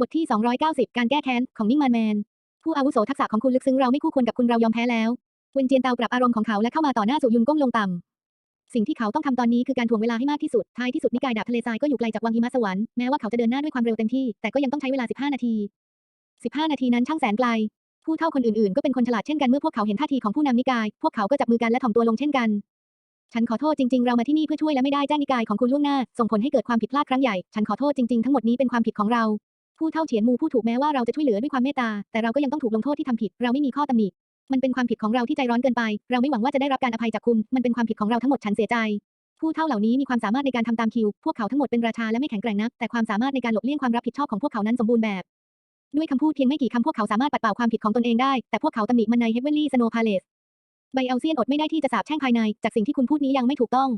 บทที่ 290 การแก้แค้น ของนิ่งมานแมน ผู้อาวุโสทักษะของคุณลึกซึ้งเราไม่คู่ควรกับคุณเรายอมแพ้แล้วเวนเจียนเตาปรับอารมณ์ของเขาและเข้ามาต่อหน้าสุยุนก้มลงต่ำสิ่งที่เขาต้องทำตอนนี้คือการถ่วงเวลาให้มากที่สุด ท้ายที่สุดนิกายดาบทะเลทรายก็อยู่ไกลจากวังหิมะสวรรค์แม้ว่าเขาจะเดินหน้าด้วยความเร็วเต็มที่ แต่ก็ยังต้องใช้เวลา 15 นาที 15 นาทีนั้นช่างแสนไกล ผู้เท่าคนอื่นๆ ก็เป็นคนฉลาดเช่นกันเมื่อพวกเขาเห็นท่าทีของผู้นำนิกาย พวกเขาก็จับมือกันและถ่อมตัวลงเช่นกัน ฉันขอโทษจริงๆ เรามาที่นี่เพื่อช่วยและไม่ได้แจ้งนิกายของคุณล่วงหน้า ส่งผลให้เกิดความผิดพลาดครั้งใหญ่ ฉันขอโทษจริงๆ ทั้งหมดนี้เป็นความผิดของเรา ผู้เท่าเฉียนมูผู้ถูกแม้ว่าเราจะช่วยเหลือด้วยความเมตตา แต่เราก็ยังต้องถูกลงโทษที่ทำผิด เราไม่มีข้อตำหนิ มันเป็นความผิดของเราที่ใจร้อนเกินไป เราไม่หวังว่าจะได้รับการอภัยจากคุณ มันเป็นความผิดของเราทั้งหมดฉันเสียใจ ผู้เท่าเหล่านี้มีความสามารถในการทำตามคิว พวกเขาทั้งหมดเป็นราชาและไม่แข็งแกร่งนัก แต่ความสามารถในการหลบเลี่ยงความรับผิดชอบของพวกเขานั้นสมบูรณ์แบบ ด้วยคำพูดเพียงไม่กี่คำพวกเขาสามารถปัดเป่าความผิดของตนเองได้ แต่พวกเขาตำหนิมันในเฮเวนลี่สโนว์พาเลสไบเอลเซียนอดไม่ได้ที่จะสาบแช่งภายใน จากสิ่งที่คุณพูดนี้ยังไม่ถูกต้อง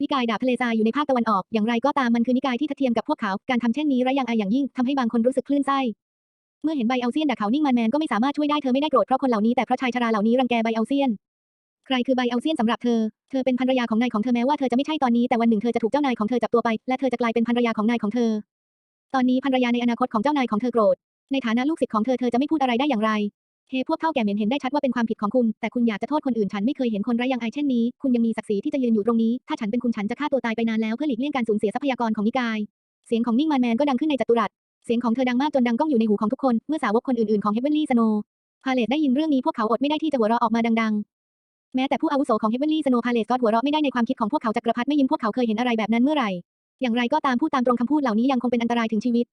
นิกายดาบทะเลทรายอยู่ในภาคตะวันออก อย่างไรก็ตามมันคือนิกายที่ทัดเทียมกับพวกเขา การทำเช่นนี้ไร้ยังอายอย่างยิ่งทำให้บางคนรู้สึกคลื่นไส้ เมื่อเห็นไบเอลเซียนด่าเขานิ่งมันแมนก็ไม่สามารถช่วยได้เธอไม่ได้โกรธเพราะคนเหล่านี้แต่เพราะชายชราเหล่านี้รังแกไบเอลเซียน ใครคือไบเอลเซียนสำหรับเธอ เธอเป็นภรรยาของนายของเธอแม้ว่าเธอจะไม่ใช่ตอนนี้แต่วันหนึ่งเธอจะถูกเจ้านายของเธอจับตัวไป และเธอจะกลายเป็นภรรยาของนายของเธอ ตอนนี้ภรรยาในอนาคตของเจ้านายของเธอโกรธ ในฐานะลูกศิษย์ของเธอเธอจะไม่พูดอะไรได้อย่างไร เฮ พวกเท่าแก่เหม็นเห็นได้ชัดว่าเป็นความผิดของคุณ แต่คุณอยากจะโทษคนอื่น ฉันไม่เคยเห็นคนไร้ยังอายเช่นนี้ คุณยังมีศักดิ์ศรีที่จะยืนอยู่ตรงนี้ ถ้าฉันเป็นคุณฉันจะฆ่าตัวตายไปนานแล้วเพื่อหลีกเลี่ยงการสูญเสียทรัพยากรของนิกาย เสียงของนิ่งมานแมนก็ดังขึ้นในจัตุรัส เสียงของเธอดังมากจนดังก้องอยู่ในหูของทุกคน เมื่อสาวกคนอื่นๆของเฮเวนลี่สโนพาเลตได้ยินเรื่องนี้พวกเขาอดไม่ได้ที่จะหัวเราะออกมาดังๆ แม้แต่ผู้อาวุโสของเฮเวนลี่สโนพาเลตก็หัวเราะไม่ได้ในความคิดของพวกเขาจักรพรรดิไม่ยิ้มพวกเขาเคยเห็นอะไรแบบนั้นเมื่อไหร่อย่างไรก็ตามพูดตามตรงคำพูดเหล่านี้ยังคงเป็นอันตรายถึงชีวิต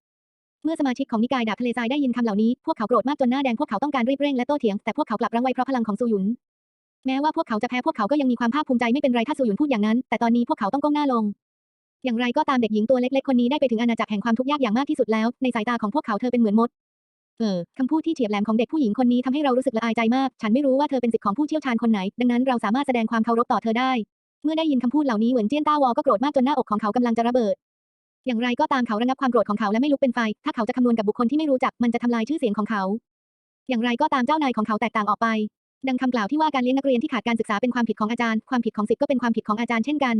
เมื่อสมาชิกของนิกายดาบทะเลทรายได้ยินคำเหล่านี้ พวกเขาโกรธมากจนหน้าแดงพวกเขาต้องการรีบเร่งและโต้เถียง แต่พวกเขากลับรั้งไว้เพราะพลังของซูหยุน แม้ว่าพวกเขาจะแพ้พวกเขาก็ยังมีความภาคภูมิใจไม่เป็นไรถ้าซูหยุนพูดอย่างนั้น แต่ตอนนี้พวกเขาต้องก้มหน้าลง อย่างไรก็ตามเด็กหญิงตัวเล็กๆคนนี้ได้ไปถึงอาณาจักรแห่งความทุกข์ยากอย่างมากที่สุดแล้ว ในสายตาของพวกเขาเธอเป็นเหมือนมด เออคำพูดที่เฉียบแหลมของเด็กผู้หญิงคนนี้ทำให้เรารู้สึกละอายใจมาก ฉันไม่รู้ว่าเธอเป็นสิทธิ์ของผู้เชี่ยวชาญคนไหน ดังนั้นเราสามารถแสดงความเคารพต่อเธอได้ เมื่อได้ยินคำพูดเหล่านี้เหวินเจี้ยนต้าวอก็โกรธมากจนหน้าอกของเขากำลังจะระเบิด อย่างไรก็ตามเขาระงับความโกรธของเขาและไม่ลุกเป็นไฟ ถ้าเขาจะคำนวณกับบุคคลที่ไม่รู้จัก มันจะทำลายชื่อเสียงของเขา อย่างไรก็ตามเจ้านายของเขาแตกต่างออกไป ดังคำกล่าวที่ว่าการเลี้ยงนักเรียนที่ขาดการศึกษาเป็นความผิดของอาจารย์ ความผิดของศิษย์ก็เป็นความผิดของอาจารย์เช่นกัน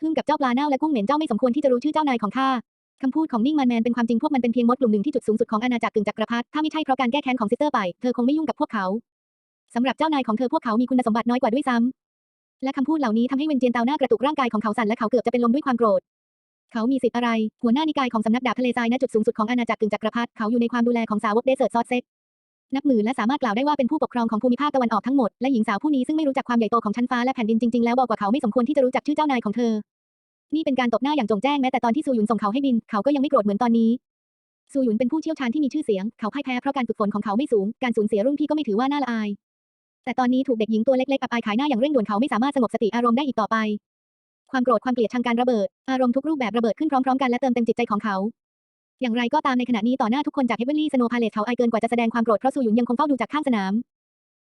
พึ่งกับเจ้าปลาเน่าและกุ้งเหม็นเจ้าไม่สมควรที่จะรู้ชื่อเจ้านายของข้าคำพูดของนิ่งมันแมนเป็นความจริงพวกมันเป็นเพียงมดกลุ่มหนึ่งที่จุดสูงสุดของอาณาจักรกึ่งจักรพรรดิถ้าไม่ใช่เพราะการแก้แค้นของซิสเตอร์ไปเธอคงไม่ยุ่งกับพวกเขาสำหรับเจ้านายของเธอพวกเขามีคุณสมบัติน้อยกว่าด้วยซ้ำและคำพูดเหล่านี้ทำให้เวนเจียนเตาหน้ากระตุกร่างกายของเขาสั่นและเขาเกือบจะเป็นลมด้วยความโกรธ เขามีสิทธิ์อะไร หัวหน้านิกายของสำนักดาบทะเลทรายณจุดสูงสุดของอาณาจักรกึ่งจักรพรรดิเขาอยู่ในความดูแลของสาวกเดสเซิร์ซอสเซ็กนับหมื่นและสามารถกล่าวได้ว่าเป็นผู้ปกครองของภูมิภาคตะวันออกทั้งหมด และหญิงสาวผู้นี้ซึ่งไม่รู้จักความใหญ่โตของชั้นฟ้าและแผ่นดินจริงๆแล้วบอกว่าเขาไม่สมควรที่จะรู้จักชื่อเจ้านายของเธอ นี่เป็นการตบหน้าอย่างจงแจ้งแม้แต่ตอนที่ซูหยุนส่งเขาให้บิน เขาก็ยังไม่โกรธเหมือนตอนนี้ซูหยุนเป็นผู้เชี่ยวชาญที่มีชื่อเสียง เขาพ่ายแพ้เพราะการฝึกฝนของเขาไม่สูง การสูญเสียรุ่นพี่ก็ไม่ถือว่าน่าละอาย แต่ตอนนี้ถูกเด็กหญิงตัวเล็กๆอับอายขายหน้าอย่างเร่งด่วนเขาไม่สามารถสงบสติอารมณ์ได้อีกต่อไป ความโกรธความเกลียดทางการระเบิด อารมณ์ทุกรูปแบบระเบิดขึ้นพร้อมๆกันและเติมเต็มจิตใจของเขา อย่างไรก็ตามในขณะนี้ต่อหน้าทุกคนจากเฮเวนลี่สโนพาเลตเขาอายเกินกว่าจะแสดงความโกรธเพราะซูหยุนยังคงเฝ้าดูจากข้างสนาม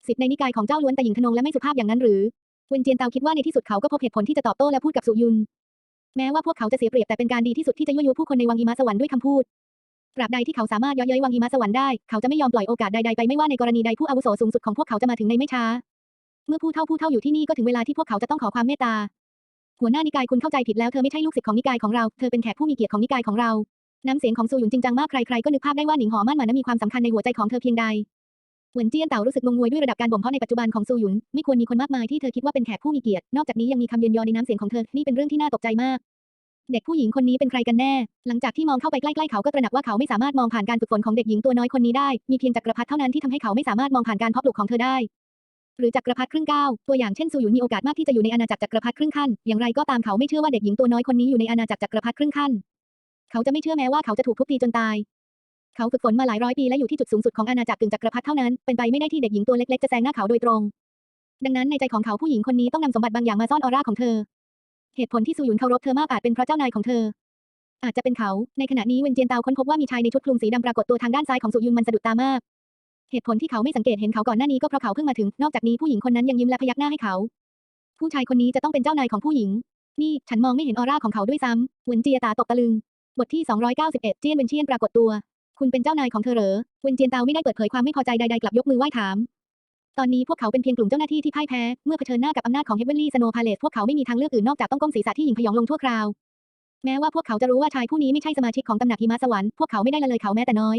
สิทธิ์ในนิกายของเจ้าล้วนแต่หญิงทนงและไม่สุภาพอย่างนั้นหรือเวนเจียนเตาคิดว่าในที่สุดเขาก็พบเหตุผลที่จะตอบโต้และพูดกับซูยุน แม้ว่าพวกเขาจะเสียเปรียบแต่เป็นการดีที่สุดที่จะยั่วยุผู้คนในวังหิมะสวรรค์ด้วยคำพูดตราบใดที่เขาสามารถย่อเย้ยวังหิมะสวรรค์ได้ เขาจะไม่ยอมปล่อยโอกาสใดๆไปไม่ว่าในกรณีใดผู้อาวุโสสูงสุดของพวกเขาจะมาถึงในไม่ช้า เมื่อผู้เฒ่าผู้เฒ่าอยู่ที่นี่ก็ถึงเวลาที่พวกเขาจะต้องขอความเมตตา หัวหน้านิกายคุณเข้าใจผิดแล้วเธอไม่ใช่ลูกศิษย์ของนิกายของเรา เธอเป็นแขกผู้มีเกียรติของนิกายของเรา น้ำเสียงของซูหยุนจริงจังมากใครๆก็นึกภาพได้ว่าหนิงหอมั่นหมานั้นมีความสำคัญในหัวใจของเธอเพียงใดเหวนเจี้ยนเต่ารู้สึกงงงวยด้วยระดับการบ่มเพาะในปัจจุบันของซูหยุนไม่ควรมีคนมากมายที่เธอคิดว่าเป็นแขกผู้มีเกียรติ นอกจากนี้ยังมีคำเยินยอในน้ำเสียงของเธอ นี่เป็นเรื่องที่น่าตกใจมาก เด็กผู้หญิงคนนี้เป็นใครกันแน่ หลังจากที่มองเข้าไปใกล้ๆเขาก็ตระหนักว่าเขาไม่สามารถมองผ่านการฝึกฝนของเด็กหญิงตัวน้อยคนนี้ได้ มีเพียงจักรพรรดิเท่านั้นที่ทำให้เขาไม่สามารถมองผ่านการเพาะปลูกของเธอได้ หรือจักรพรรดิครึ่งก้าวตัวอย่างเช่นซูหยุนมีโอกาสมากที่จะอยู่ในอาณาจักรจักรพรรดิครึ่งขั้น อย่างไรก็ตามเขาไม่เชื่อว่าเด็กหญิงตัวน้อยคนนี้อยู่ในอาณาจักรจักรพรรดิครึ่งขั้น เขาจะไม่เชื่อแม้ว่าเขาจะถูกทุบตีจนตาย เขาฝึกฝนมาหลายร้อยปีและอยู่ที่จุดสูงสุดของอาณาจักรกึ่งจักรพรรดิเท่านั้น เป็นไปไม่ได้ที่เด็กหญิงตัวเล็กๆจะแซงหน้าเขาโดยตรง ดังนั้นในใจของเขาผู้หญิงคนนี้ต้องนำสมบัติบางอย่างมาซ่อนออร่าของเธอ เหตุผลที่ซูหยุนเคารพเธอมากอาจเป็นเพราะเจ้านายของเธอ อาจจะเป็นเขา ในขณะนี้เวนเจียนเตาค้นพบว่ามีชายในชุดคลุมสีดำปรากฏตัวทางด้านซ้ายของซูยุนมันสะดุดตามาก เหตุผลที่เขาไม่สังเกตเห็นเขาก่อนหน้านี้ก็เพราะเขาเพิ่งมาถึง นอกจากนี้ผู้หญิงคนนั้นยังยิ้มและพยักหน้าให้เขา ผู้ชายคนนี้จะต้องเป็นเจ้านายของผู้หญิง นี่ฉันมองไม่เห็นออร่าของเขาด้วยซ้ำเวนเจียตาตกตะลึง บทที่ 291 เจียนเวนเชียนปรากฏตัว คุณเป็นเจ้านายของเธอเหรอเวนเจียนเตาไม่ได้เปิดเผยความไม่พอใจใดๆกลับยกมือไหว้ถาม ตอนนี้พวกเขาเป็นเพียงกลุ่มเจ้าหน้าที่ที่พ่ายแพ้ เมื่อเผชิญหน้ากับอำนาจของเฮเวนลี่สโนพาเลตพวกเขาไม่มีทางเลือกอื่นนอกจากต้องก้มศีรษะที่หญิงพยองลงทั่วคราว แม้ว่าพวกเขาจะรู้ว่าชายผู้นี้ไม่ใช่สมาชิกของตำหนักหิมะสวรรค์ พวกเขาไม่ได้ละเลยเขาแม้แต่น้อย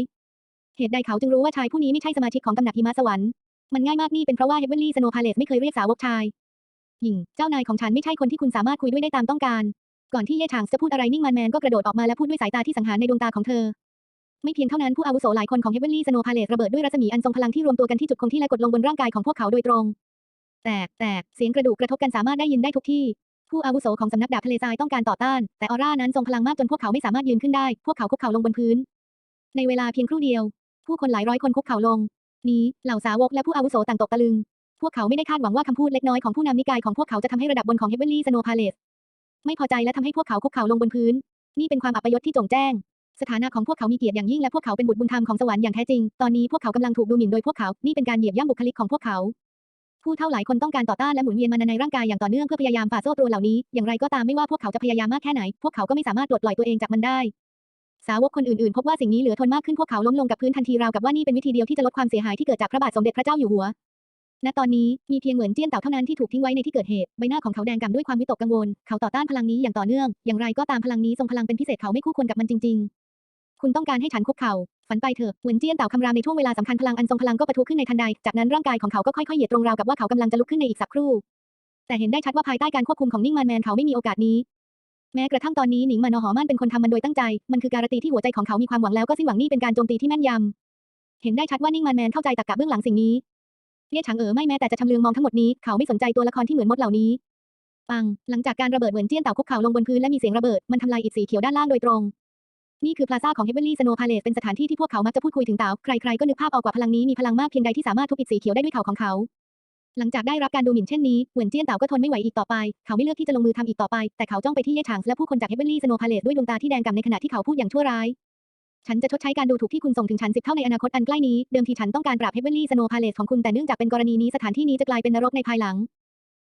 เหตุใดเขาจึงรู้ว่าชายผู้นี้ไม่ใช่สมาชิกของตำหนักหิมะสวรรค์ มันง่ายมากนี่เป็นเพราะว่าเฮเบอร์ลี่สโนพาเลสไม่เคยเรียกสาวกชาย หญิง เจ้านายของฉันไม่ใช่คนที่คุณสามารถคุยด้วยได้ตามต้องการ ก่อนที่เย่ฉางจะพูดอะไรนิ่งมันแมนก็กระโดดออกมาและพูดด้วยสายตาที่สังหารในดวงตาของเธอ ไม่เพียงเท่านั้นผู้อาวุโสหลายคนของเฮเบอร์ลี่สโนพาเลสระเบิดด้วยรัศมีอันทรงพลังที่รวมตัวกันที่จุดคงที่และกดลงบนร่างกายของพวกเขาโดยตรง แตกแตกเสียงกระดูกกระทบกันสามารถได้ยินได้ทุกที่ผู้อาวุโสของสำนักดาบทะเลทรายต้องการต่อต้าน แต่ออร่านั้นทรงพลังมากจนพวกเขาไม่สามารถยืนขึ้นได้ พวกเขาคุกเข่าลงบนพื้น ในเวลาเพียงครู่เดียว ผู้คนหลายร้อยคนคุกเข่าลง นี้เหล่าสาวกและผู้อาวุโสต่างตกตะลึง พวกเขาไม่ได้คาดหวังว่าคำพูดเล็กน้อยของผู้นำนิกายของพวกเขาจะทำให้ระดับบนของเฮเบอร์ลี่สโนพาเลสไม่พอใจและทำให้พวกเขาคุกเข่าลงบนพื้น นี่เป็นความอัปยศที่จงแจ้ง สถานะของพวกเขามีเกียรติอย่างยิ่งและพวกเขาเป็นบุตรบุญธรรมของสวรรค์อย่างแท้จริง ตอนนี้พวกเขากำลังถูกดูหมิ่นโดยพวกเขา นี่เป็นการเหยียบย่ำบุคลิกของพวกเขา ผู้เท่าหลายคนต้องการต่อต้านและหมุนเวียนมันในร่างกายอย่างต่อเนื่องเพื่อพยายามฝ่าโซ่ตรวนเหล่านี้ อย่างไรก็ตามไม่ว่าพวกเขาจะพยายามมากแค่ไหน พวกเขาก็ไม่สามารถปลดปล่อยตัวเองจากมันได้ สาวกคนอื่นๆ พบว่าสิ่งนี้เหลือทนมากขึ้นพวกเขาล้มลงกับพื้นทันทีราวกับว่านี่เป็นวิธีเดียวที่จะลดความเสียหายที่เกิดจากพระบาทสมเด็จพระเจ้าอยู่หัว ณ ตอนนี้มีเพียงเหมือนเจี้ยนเต่าเท่านั้นที่ถูกทิ้งไว้ในที่เกิดเหตุ ใบหน้าของเขาแดงก่ำด้วยความวิตกกังวล เขาต่อต้านพลังนี้อย่างต่อเนื่อง อย่างไรก็ตามพลังนี้ทรงพลังเป็นพิเศษเขาไม่คู่ควรกับมันจริง ๆ คุณต้องการให้ฉันคุกเข่า ฝันไปเถอะ เหมือนเจี้ยนเต่าคำรามในช่วงเวลาสำคัญพลังอันทรงพลังก็ปะทุขึ้นในทันใด จากนั้นร่างกายของเขาก็ค่อยๆเหยียดตรงราวกับว่าเขากำลังจะลุกขึ้นในอีกสักครู่ แต่เห็นได้ชัดว่าภายใต้การควบคุมของนิ่งมันแมนเขาไม่มีโอกาสนี้ แม้กระทั่งตอนนี้หนิงมานอหอมั่นเป็นคนทำมันโดยตั้งใจ มันคือการันตีที่หัวใจของเขามีความหวังแล้วก็สิ้นหวังนี่เป็นการโจมตีที่แม่นยำ เห็นได้ชัดว่านิ่งมันแมนเข้าใจตรรกะเบื้องหลังสิ่งนี้เลี่ยฉางเอ๋อไม่แม้แต่จะชำเลืองมองทั้งหมดนี้ เขาไม่สนใจตัวละครที่เหมือนมดเหล่านี้ ปัง หลังจากการระเบิดเหมือนเจี้ยนเต่าคุกเข่าลงบนพื้นและมีเสียงระเบิด มันทำลายอิฐสีเขียวด้านล่างโดยตรง นี่คือพลาซ่าของเฮเบอรี่สโนพาเลสเป็นสถานที่ที่พวกเขามักจะพูดคุยถึงเต่าใครๆก็นึกภาพออกว่าพลังนี้มีพลังมากเพียงใดที่สามารถทุบอิฐสีเขียวได้ด้วยเข่าของเขา หลังจากได้รับการดูหมิ่นเช่นนี้เหวินเจี้ยนเต่าก็ทนไม่ไหวอีกต่อไป เขาไม่เลือกที่จะลงมือทำอีกต่อไป แต่เขาจ้องไปที่เย่ฉางและผู้คนจากเฮเบอร์ลี่สโนพาเลสด้วยดวงตาที่แดงก่ำในขณะที่เขาพูดอย่างชั่วร้าย ฉันจะชดใช้การดูถูกที่คุณส่งถึงฉันสิบเท่าในอนาคตอันใกล้นี้ เดิมทีฉันต้องการปราบเฮเบอร์ลี่สโนพาเลสของคุณแต่เนื่องจากเป็นกรณีนี้สถานที่นี้จะกลายเป็นนรกในภายหลัง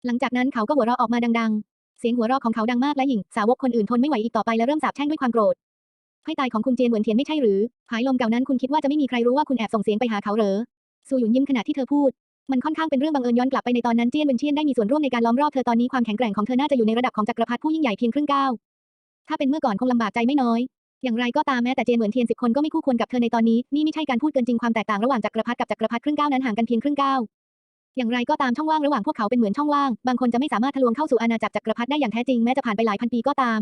หลังจากนั้นเขาก็หัวเราะออกมาดังๆ เสียงหัวเราะของเขาดังมากและหญิงสาวกคนอื่นทนไม่ไหวอีกต่อไปและเริ่มสาปแช่งด้วยความโกรธให้ตายของคุณเจียนเหมือนเทียนไม่ใช่หรือผายลมเก่านั้นคุณคิดว่าจะไม่มีใครรู้ว่าคุณแอบส่งเสียงไปหาเขาเหรอซูหยุนยิ้มขณะที่เธอพูด มันค่อนข้างเป็นเรื่องบังเอิญย้อนกลับไปในตอนนั้นเจียนเวนเชียนได้มีส่วนร่วมในการล้อมรอบเธอตอนนี้ความแข็งแกร่งของเธอน่าจะอยู่ในระดับของจักรพรรดิผู้ยิ่งใหญ่เพียงครึ่งก้าวถ้าเป็นเมื่อก่อนคงลำบากใจไม่น้อย อย่างไรก็ตามแม้แต่เจียนเหมือนเทียนสิบคนก็ไม่คู่ควรกับเธอในตอนนี้ นี่ไม่ใช่การพูดเกินจริงความแตกต่างระหว่างจักรพรรดิกับจักรพรรดิครึ่งก้าวนั้นห่างกันเพียงครึ่งก้าวอย่างไรก็ตามช่องว่างระหว่างพวกเขาเป็นเหมือนช่องว่าง บางคนจะไม่สามารถทะลวงเข้าสู่อาณาจักรจักรพรรดิได้อย่างแท้จริงแม้จะผ่านไปหลายพันปีก็ตาม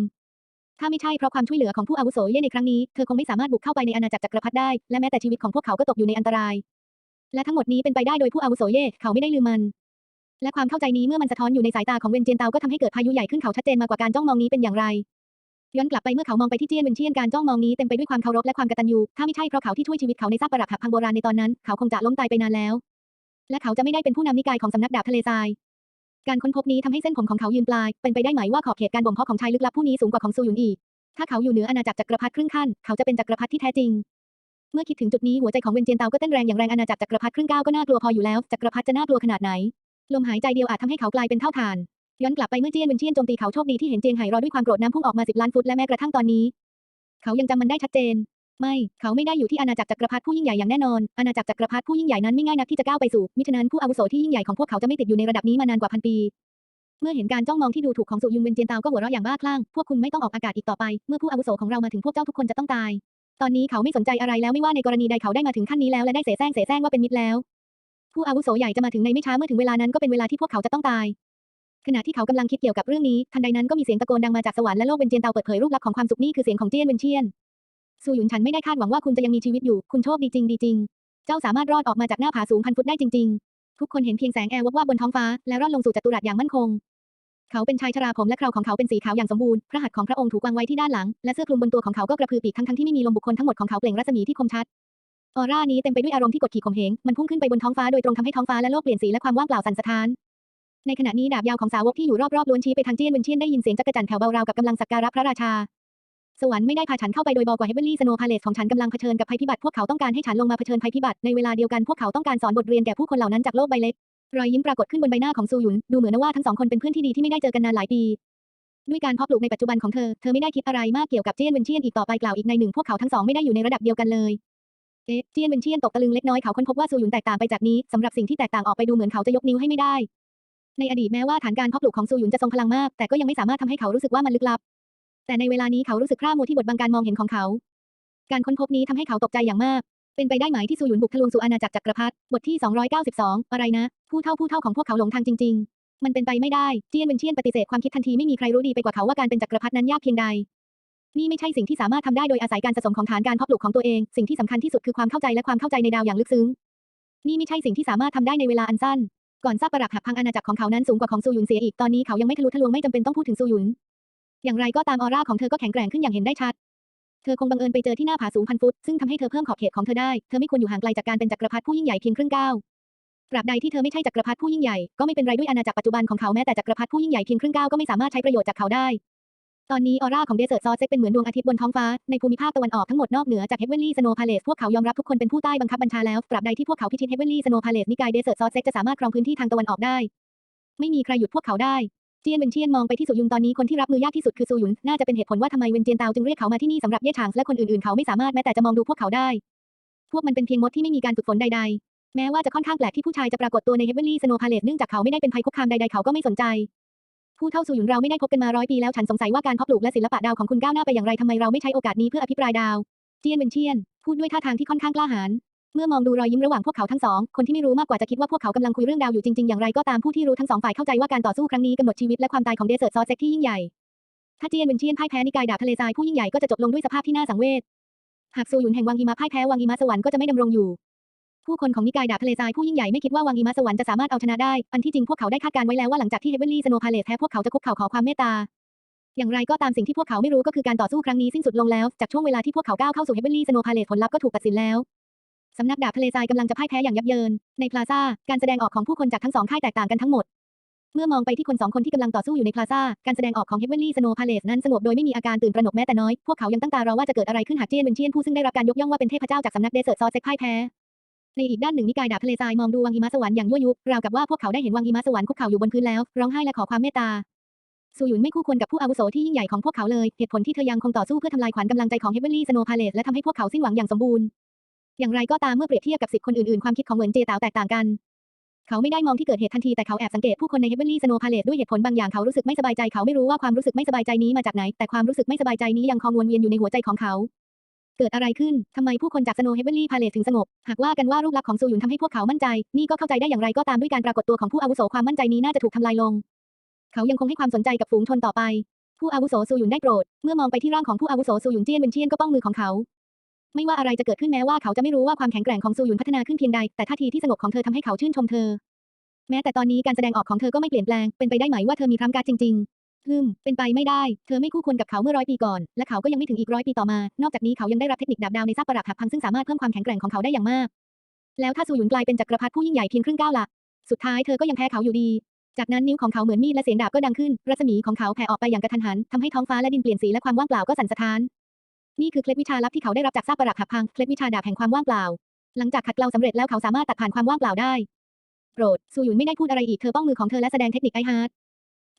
ถ้าไม่ใช่เพราะความช่วยเหลือของผู้อาวุโสเย่ในครั้งนี้ เธอคงไม่สามารถบุกเข้าไปในอาณาจักรจักรพรรดิได้ และแม้แต่ชีวิตของพวกเขาก็ตกอยู่ในอันตราย และทั้งหมดนี้เป็นไปได้โดยผู้อาวุโสเย่เขาไม่ได้ลืมมันและความเข้าใจนี้เมื่อมันสะท้อนอยู่ในสายตาของเวนเจียนเตาก็ทำให้เกิดพายุใหญ่ขึ้นเขาชัดเจนมากกว่าการจ้องมองนี้เป็นอย่างไร ย้อนกลับไปเมื่อเขามองไปที่เจียนเวนเชียนการจ้องมองนี้เต็มไปด้วยความเคารพและความกตัญญู ถ้าไม่ใช่เพราะเขาที่ช่วยชีวิตเขาในซากปรักหักพังโบราณในตอนนั้น เขาคงจะล้มตายไปนานแล้ว และเขาจะไม่ได้เป็นผู้นำนิกายของสำนักดาบทะเลทราย การค้นพบนี้ทำให้เส้นผมของเขายืนปลาย เป็นไปได้ไหมว่าขอบเขตการบ่มเพาะของชายลึกลับผู้นี้สูงกว่าของซูหยุนอีกถ้าเขาอยู่เหนืออาณาจักรจักรพรรดิครึ่งขั้น เขาจะเป็นจักรพรรดิที่แท้จริง เมื่อคิดถึงจุดนี้หัวใจของเวนเจียนเตาก็เต้นแรงอย่างแรงอาณาจักรจักรพรรดิครึ่งก้าวก็น่ากลัวพออยู่แล้วจักรพรรดิจะน่ากลัวขนาดไหน ลมหายใจเดียวอาจทำให้เขากลายเป็นเท่าฐานย้อนกลับไปเมื่อเจียนเวนเชียนโจมตีเขาโชคดีที่เห็นเจียงไห่รอด้วยความโกรธน้ำพุ่งออกมาสิบล้านฟุตและแม้กระทั่งตอนนี้ เขายังจำมันได้ชัดเจน ไม่ เขาไม่ได้อยู่ที่อาณาจักรจักรพรรดิผู้ยิ่งใหญ่อย่างแน่นอนอาณาจักรจักรพรรดิผู้ยิ่งใหญ่นั้นไม่ง่ายนักที่จะก้าวไปสู่มิฉะนั้นผู้อาวุโสที่ยิ่งใหญ่ของพวกเขาจะไม่ติดอยู่ในระดับนี้มานานกว่าพันปี เมื่อเห็นการจ้องมองที่ดูถูกของสุยุงเวนเจียนเตาก็หัวเราะอย่างบ้าคลั่งพวกคุณไม่ต้องออกอากาศอีกต่อไป เมื่อผู้อาวุโสของเรามาถึงพวกเจ้าทุกคนจะต้องตาย ตอนนี้เขาไม่สนใจอะไรแล้วไม่ว่าในกรณีใดเขาได้มาถึงขั้นนี้แล้วและได้เสแสร้งเสแสร้งว่าเป็นมิตรแล้ว ผู้อาวุโสใหญ่จะมาถึงในไม่ช้าเมื่อถึงเวลานั้นก็เป็นเวลาที่พวกเขาจะต้องตาย ขณะที่เขากำลังคิดเกี่ยวกับเรื่องนี้ทันใดนั้นก็มีเสียงตะโกนดังมาจากสวรรค์และโลกเวนเจียนเตาเปิดเผยรูปลักษณ์ของความสุขนี่คือเสียงของเจียนเวนเชียนซูหยุนฉันไม่ได้คาดหวังว่าคุณจะยังมีชีวิตอยู่คุณโชคดีจริงดีจริงเจ้าสามารถรอดออกมาจากหน้าผาสูงพันฟุตได้จริง ๆ ทุกคนเห็นเพียงแสงแอร์วับว่าบบนท้องฟ้าและร่อนลงสู่จัตุรัสอย่างมั่นคง เขาเป็นชายชราผมและเคราของเขาเป็นสีขาวอย่างสมบูรณ์ พระหัตถ์ของพระองค์ถูกวางไว้ที่ด้านหลัง และเสื้อคลุมบนตัวของเขาก็กระพือปีกทั้งๆที่ไม่มีลมบุคคลทั้งหมดของเขาเปล่งรัศมีที่คมชัด ออร่านี้เต็มไปด้วยอารมณ์ที่กดขี่ข่มเหง มันพุ่งขึ้นไปบนท้องฟ้าโดยตรงทำให้ท้องฟ้าและโลกเปลี่ยนสีและความว่างเปล่าสั่นสะท้าน ในขณะนี้ดาบยาวของสาวกที่อยู่รอบๆล้วนชี้ไปทางเจียนเวนเชียนได้ยินเสียงจักรจันแผ่วเบาราวกับกำลังสักการะพระราชา สวรรค์ไม่ได้พาฉันเข้าไปโดยบอกว่าเฮเบอร์ลี่สโนว์พาเลสของฉันกำลังเผชิญกับภัยพิบัติพวกเขาต้องการให้ฉันลงมาเผชิญภัยพิบัติในเวลาเดียวกันพวกเขาต้องการสอนบทเรียนแก่ผู้คนเหล่านั้นจากโลกใบเล็ก รอยยิ้มปรากฏขึ้นบนใบหน้าของซูหยุน ดูเหมือนว่าทั้งสองคนเป็นเพื่อนที่ดีที่ไม่ได้เจอกันนานหลายปี ด้วยการเพาะปลูกในปัจจุบันของเธอ เธอไม่ได้คิดอะไรมากเกี่ยวกับเจียนเวนเชียนอีกต่อไปกล่าวอีกในหนึ่งพวกเขาทั้งสองไม่ได้อยู่ในระดับเดียวกันเลย เอ๊ะ เจียนเวนเชียนตกตะลึงเล็กน้อยเขาค้นพบว่าซูหยุนแตกต่างไปจากนี้สำหรับสิ่งที่แตกต่างออกไปดูเหมือนเขาจะยกนิ้วให้ไม่ได้ ในอดีตแม้ว่าฐานการเพาะปลูกของซูหยุนจะทรงพลังมาก แต่ก็ยังไม่สามารถทำให้เขารู้สึกว่ามันลึกลับ แต่ในเวลานี้เขารู้สึกคร่ามัวที่บทบังการมองเห็นของเขา การค้นพบนี้ทำให้เขาตกใจอย่างมากเป็นไปได้ไหมที่ซูหยุนบุกทะลวงสู่อาณาจักรจักรพรรดิบทที่ 292 อะไรนะ ผู้เท่าผู้เท่าของพวกเขาหลงทางจริง ๆ มันเป็นไปไม่ได้เจียนเวนเชียนปฏิเสธความคิดทันทีไม่มีใครรู้ดีไปกว่าเขาว่าการเป็นจักรพรรดินั้นยากเพียงใด นี่ไม่ใช่สิ่งที่สามารถทำได้โดยอาศัยการสะสมของฐานการเพาะปลูกของตัวเอง สิ่งที่สำคัญที่สุดคือความเข้าใจและความเข้าใจในดาวอย่างลึกซึ้ง นี่ไม่ใช่สิ่งที่สามารถทำได้ในเวลาอันสั้น ก่อนซากปรักหักพังอาณาจักรของเขานั้นสูงกว่าของซูหยุนเสียอีกตอนนี้เขายังไม่ทะลุทะลวงไม่จำเป็นต้องพูดถึงซูหยุน อย่างไรก็ตามออร่าของเธอก็แข็งแกร่งขึ้นอย่างเห็นได้ชัดเธอคงบังเอิญไปเจอที่หน้าผาสูงพันฟุต ซึ่งทำให้เธอเพิ่มขอบเขตของเธอได้ เธอไม่ควรอยู่ห่างไกลจากการเป็นจักรพรรดิผู้ยิ่งใหญ่เพียงครึ่งก้าว ตราบใดที่เธอไม่ใช่จักรพรรดิผู้ยิ่งใหญ่ ก็ไม่เป็นไรด้วยอาณาจักรปัจจุบันของเขาแม้แต่จักรพรรดิผู้ยิ่งใหญ่เพียงครึ่งก้าวก็ไม่สามารถใช้ประโยชน์จากเขาได้ ตอนนี้ออร่าของเดสเซอร์ซอสเซ็กเป็นเหมือนดวงอาทิตย์บนท้องฟ้า ในภูมิภาคตะวันออกทั้งหมดนอกเหนือจากเฮเวนลี่สโนพาเลสพวกเขายอมรับทุกคนเป็นผู้ใต้บังคับบัญชาแล้วตราบใดที่พวกเขาพิชิตเฮเวนลี่สโนพาเลสนิกายเดสเซอร์ซอสเซ็กจะสามารถครองพื้นที่ทางตะวันออกได้ ไม่มีใครหยุดพวกเขาได้เจียนเวนเชียนมองไปที่สุยุนตอนนี้คนที่รับมือยากที่สุดคือซูยุนน่าจะเป็นเหตุผลว่าทำไมเวนเจียนเตาจึงเรียกเขามาที่นี่สำหรับเย่ฉางและคนอื่นๆเขาไม่สามารถแม้แต่จะมองดูพวกเขาได้ พวกมันเป็นเพียงมดที่ไม่มีการฝึกฝนใด แม้ว่าจะค่อนข้างแปลกที่ผู้ชายจะปรากฏตัวในเฮเวนลี่สโนพาเลสเนื่องจากเขาไม่ได้เป็นภัยคุกคามใดๆเขาก็ไม่สนใจ ผู้เท่าซูหยุนเราไม่ได้พบกันมาร้อยปีแล้วฉันสงสัยว่าการเพาะปลูกและศิลปะดาวของคุณก้าวหน้าไปอย่างไรทำไมเราไม่ใช้โอกาสนี้เพื่ออภิปรายดาวเจียนเวนเชียน พูดด้วยท่าทางที่ค่อนข้างกล้าหาญเมื่อมองดูรอยยิ้มระหว่างพวกเขาทั้งสอง คนที่ไม่รู้มากกว่าจะคิดว่าพวกเขากำลังคุยเรื่องดาวอยู่จริงๆ อย่างไรก็ตามผู้ที่รู้ทั้งสองฝ่ายเข้าใจว่าการต่อสู้ครั้งนี้กำหนดชีวิตและความตายของเดเซอร์ซอเซ็กที่ยิ่งใหญ่ ถ้าเจียนเวนเชียนพ่ายแพ้นิกายดาบทะเลทรายผู้ยิ่งใหญ่ก็จะจบลงด้วยสภาพที่น่าสังเวช หากซูหยุนแห่งวังหิมะพ่ายแพ้วังหิมะสวรรค์ก็จะไม่ดำรงอยู่ ผู้คนของนิกายดาบทะเลทรายผู้ยิ่งใหญ่ไม่คิดว่าวังหิมะสวรรค์จะสามารถเอาชนะได้ อันที่จริงพวกเขาได้คาดการไว้แล้วว่าหลังจากที่เฮเวนลี่สโนพาเลสแพ้พวกเขาจะคุกเข่าขอความเมตตา อย่างไรก็ตามสิ่งที่พวกเขาไม่รู้ก็คือการต่อสู้ครั้งนี้สิ้นสุดลงแล้ว จากช่วงเวลาที่พวกเขาก้าวเข้าสู่เฮเวนลี่สโนพาเลสผลลัพธ์ก็ถูกตัดสินแล้วสำนักดาบทะเลทรายกำลังจะพ่ายแพ้อย่างยับเยิน ในพลาซ่า การแสดงออกของผู้คนจากทั้งสองค่ายแตกต่างกันทั้งหมด เมื่อมองไปที่คนสองคนที่กำลังต่อสู้อยู่ในพลาซ่า การแสดงออกของเฮเวนลี่สโนพาเลสนั้นสงบโดยไม่มีอาการตื่นตระหนกแม้แต่น้อย พวกเขายังตั้งตารอว่าจะเกิดอะไรขึ้นหากเจียนเวนเชียนผู้ซึ่งได้รับการยกย่องว่าเป็นเทพเจ้าจากสำนักเดเซอร์ซอเซ็กพ่ายแพ้ ในอีกด้านหนึ่งนิกายดาบทะเลทรายมองดูวังหิมะสวรรค์อย่างยั่วยุราวกับว่าพวกเขาได้เห็นวังหิมะสวรรค์คุกเข่าอยู่บนพื้นแล้วร้องไห้และขอความเมตตาซูหยุนไม่คู่ควรกับผู้อาวุโสที่ยิ่งใหญ่ของพวกเขาเลย เหตุผลที่เธอยังคงต่อสู้เพื่อทำลายขวัญกำลังใจของเฮเวนลี่สโนพาเลสและทำให้พวกเขาสิ้นหวังอย่างสมบูรณ์ อย่างไรก็ตามเมื่อเปรียบเทียบกับสิทธิ์คนอื่นๆ ความคิดของเหวินเจเต๋าแตกต่างกัน เขาไม่ได้มองที่เกิดเหตุทันทีแต่เขาแอบสังเกตผู้คนในเฮเวนลี่สโนพาเลสด้วยเหตุผลบางอย่างเขารู้สึกไม่สบายใจเขาไม่รู้ว่าความรู้สึกไม่สบายใจนี้มาจากไหน แต่ความรู้สึกไม่สบายใจนี้ยังคงวนเวียนอยู่ในหัวใจของเขา เกิดอะไรขึ้น ทำไมผู้คนจากสโนเฮเวนลี่พาเลสถึงสงบ หากว่ากันว่ารูปลักษณ์ของซูหยุนทำให้พวกเขามั่นใจ นี่ก็เข้าใจได้อย่างไรก็ตามด้วยการปรากฏตัวของผู้อาวุโสความมั่นใจนี้น่าจะถูกทำลายลง เขายังคงให้ความสนใจกับฝูงชนต่อไป ผู้อาวุโสซูหยุนได้โปรด เมื่อมองไปที่ร่างของผู้อาวุโสซูหยุนเจียนเวนเชียนก็ป้องมือของเขา ไม่ว่าอะไรจะเกิดขึ้นแม้ว่าเขาจะไม่รู้ว่าความแข็งแกร่งของซูหยุนพัฒนาขึ้นเพียงใด แต่ท่าทีที่สงบของเธอทำให้เขาชื่นชมเธอ แม้แต่ตอนนี้การแสดงออกของเธอก็ไม่เปลี่ยนแปลง เป็นไปได้ไหมว่าเธอมีพลังการจริง ๆ ฮึมเป็นไปไม่ได้ เธอไม่คู่ควรกับเขาเมื่อร้อยปีก่อน และเขาก็ยังไม่ถึงอีกร้อยปีต่อมา นอกจากนี้เขายังได้รับเทคนิคดาบดาวในซากปรักหักพังซึ่งสามารถเพิ่มความแข็งแกร่งของเขาได้อย่างมาก แล้วถ้าซูหยุนกลายเป็นจักรพรรดิผู้ยิ่งใหญ่เพียงครึ่งก้าวละสุดท้ายเธอก็ยังแพ้เขาอยู่ดี จากนั้นนิ้วของเขาเหมือนมีดและเสียงดาบก็ดังขึ้น รัศมีของเขาแผ่ออกไปอย่างกระทันหันทำให้ท้องฟ้าและดินเปลี่ยนสีและความว่างเปล่าก็สั่นสะท้าน นี่คือเคล็ดวิชาลับที่เขาได้รับจากซากปรักหักพัง เคล็ดวิชาดาบแห่งความว่างเปล่า หลังจากขัดเกลาสำเร็จแล้วเขาสามารถตัดผ่านความว่างเปล่าได้โปรดซูหยุนไม่ได้พูดอะไรอีกเธอป้องมือของเธอและแสดงเทคนิคไอฮาร์ด